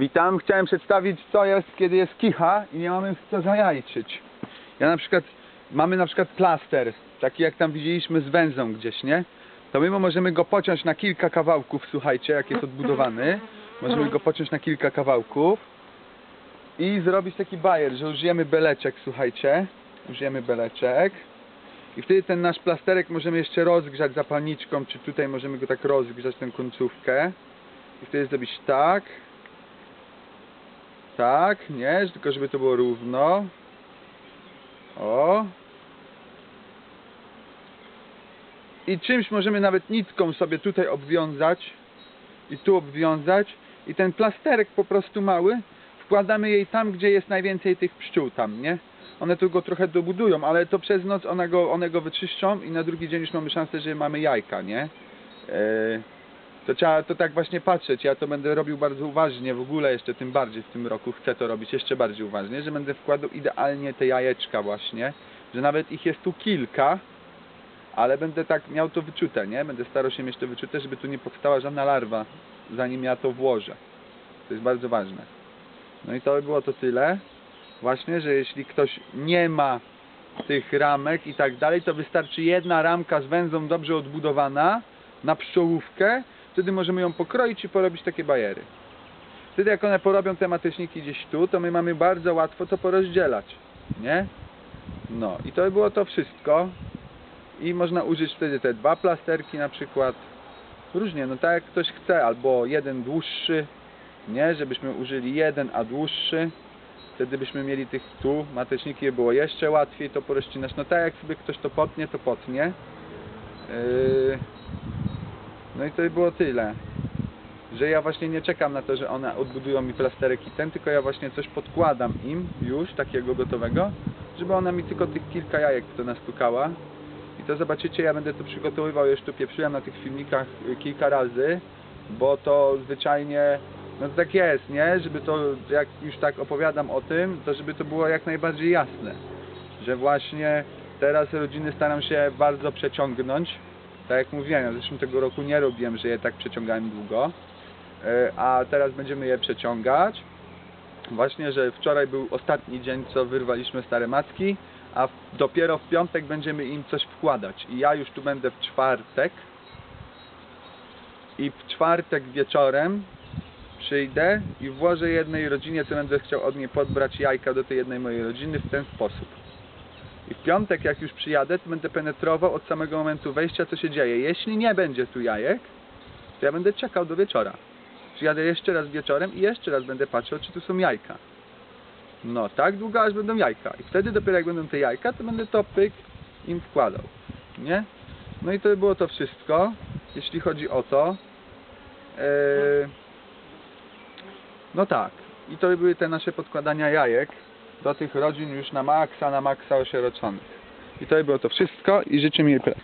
Witam, chciałem przedstawić co jest, kiedy jest kicha i nie mamy co zajajczyć. Ja na przykład, mamy na przykład plaster, taki jak tam widzieliśmy z węzą gdzieś, nie? To my możemy go pociąć na kilka kawałków, słuchajcie, jak jest odbudowany. Możemy go pociąć na kilka kawałków i zrobić taki bajer, że użyjemy beleczek, słuchajcie. Użyjemy beleczek. I wtedy ten nasz plasterek możemy jeszcze rozgrzać zapalniczką, czy tutaj możemy go tak rozgrzać, tę końcówkę. I wtedy zrobić tak. Tak, nie, tylko żeby to było równo. O. I czymś możemy nawet nitką sobie tutaj obwiązać i tu obwiązać i ten plasterek po prostu mały wkładamy jej tam, gdzie jest najwięcej tych pszczół tam, nie? One tu go trochę dobudują, ale to przez noc one go, one go wyczyszczą i na drugi dzień już mamy szansę, że mamy jajka, nie? Yy, to trzeba to tak właśnie patrzeć. Ja to będę robił bardzo uważnie, w ogóle jeszcze tym bardziej w tym roku chcę to robić jeszcze bardziej uważnie, że będę wkładał idealnie te jajeczka właśnie, że nawet ich jest tu kilka, ale będę tak miał to wyczute, nie? Będę starał się mieć to wyczute, żeby tu nie powstała żadna larwa, zanim ja to włożę. To jest bardzo ważne. No i to by było to tyle. Właśnie, że jeśli ktoś nie ma tych ramek i tak dalej, to wystarczy jedna ramka z węzą dobrze odbudowana na pszczołówkę, wtedy możemy ją pokroić i porobić takie bajery. Wtedy jak one porobią te mateczniki gdzieś tu, to my mamy bardzo łatwo to porozdzielać, nie? No i to by było to wszystko. I można użyć wtedy te dwa plasterki na przykład. Różnie, no tak jak ktoś chce, albo jeden dłuższy, nie? Żebyśmy użyli jeden, a dłuższy. Wtedy byśmy mieli tych tu mateczniki, by było jeszcze łatwiej to porozcinać. No tak jak sobie ktoś to potnie, to potnie. Yy... No i to by było tyle. Że ja właśnie nie czekam na to, że one odbudują mi plasterek i ten, tylko ja właśnie coś podkładam im już, takiego gotowego, żeby ona mi tylko tych kilka jajek to nastukała. I to zobaczycie, ja będę to przygotowywał, już tu pieprzyłem na tych filmikach y, kilka razy, bo to zwyczajnie, no to tak jest, nie? Żeby to, jak już tak opowiadam o tym, to żeby to było jak najbardziej jasne. Że właśnie teraz rodziny staram się bardzo przeciągnąć, tak jak mówiłem, ja w zeszłym tego roku nie robiłem, że je tak przeciągałem długo, E, a teraz będziemy je przeciągać. Właśnie, że wczoraj był ostatni dzień, co wyrwaliśmy stare matki, a dopiero w piątek będziemy im coś wkładać. I ja już tu będę w czwartek i w czwartek wieczorem przyjdę i włożę jednej rodzinie, co będę chciał od niej podbrać jajka do tej jednej mojej rodziny w ten sposób. I w piątek, jak już przyjadę, to będę penetrował od samego momentu wejścia, co się dzieje. Jeśli nie będzie tu jajek, to ja będę czekał do wieczora. Przyjadę jeszcze raz wieczorem i jeszcze raz będę patrzył, czy tu są jajka. No, tak długo, aż będą jajka. I wtedy dopiero jak będą te jajka, to będę to pyk im wkładał. Nie? No i to by było to wszystko, jeśli chodzi o to. Eee, no tak. I to by były te nasze podkładania jajek do tych rodzin już na maksa, na maksa osieroczonych. I to by było to wszystko i życzę miłej pracy.